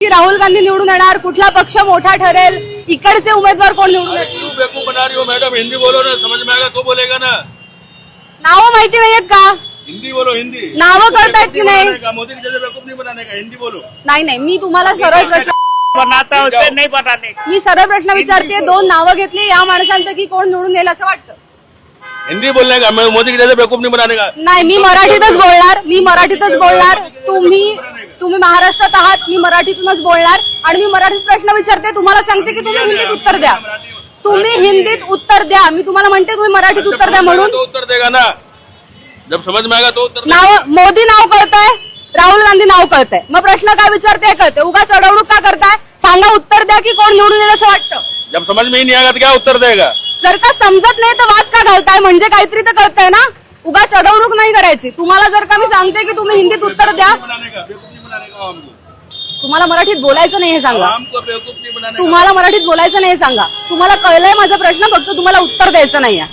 की राहुल गांधी निवडून येणार कुठला पक्ष मोठा ठरेल इकडचे उमेदवार कोण निवडून येतील? क्यों बेवकूफ बना रही हो मैडम. हिंदी बोलो ना समझ में आएगा तो बोलेगा ना. नावं माहिती नाहीयेत का? हिंदी बोलो हिंदी. नावं कळतायत की नाही? बनाने का, मोदी की जैसे बेवकूफ नहीं बनाने का? हिंदी बोलो. नाही नाही मी तुम्हाला सरळ प्रश्न बनाता है नहीं का। मी सरळ प्रश्न विचारते दोन नावं घेतली या माणसांपैकी कोण निवडून येईल असं वाटतं? हिंदी बोलने का? मैं मोदी की जैसे बेवकूफ नहीं बनाने का? नाही मी मराठीतच बोलणार मी मराठीतच बोलणार. तुम्ही तुम्ही महाराष्ट्रात आहात मी मराठीतूनच बोलणार आणि मी मराठीत प्रश्न विचारते तुम्हाला सांगते की तुम्ही हिंदीत उत्तर द्या. तुम्ही हिंदीत उत्तर द्या. मी तुम्हाला म्हणते तुम्ही मराठीत उत्तर द्या म्हणून. तो उत्तर देगा ना जब समझ में आएगा तो उत्तर देगा। नाव मोदी नाव कळतंय राहुल गांधी नाव कळतंय. मग प्रश्न काय विचारते कळते उगा चढवणूक का करताय? सांगा उत्तर द्या की कोण निवडून येईल असं वाटतं. जब समझ में ही नहीं आएगा तो क्या उत्तर देगा. जर का समजत नाही तर वाद का घालताय? म्हणजे काहीतरी तर कळतंय ना? उगा चढवणूक नाही करायची. तुम्हाला जर का मी सांगते की तुम्ही हिंदीत उत्तर द्या नहीं नहीं तुम्हाला मराठीत बोलायचं नाही हे सांगा. नहीं तुम्हाला मराठीत बोलायचं नाही हे सांगा. तुम्हाला कळलंय माझा प्रश्न फक्त तुम्हाला उत्तर द्यायचं नाहीये.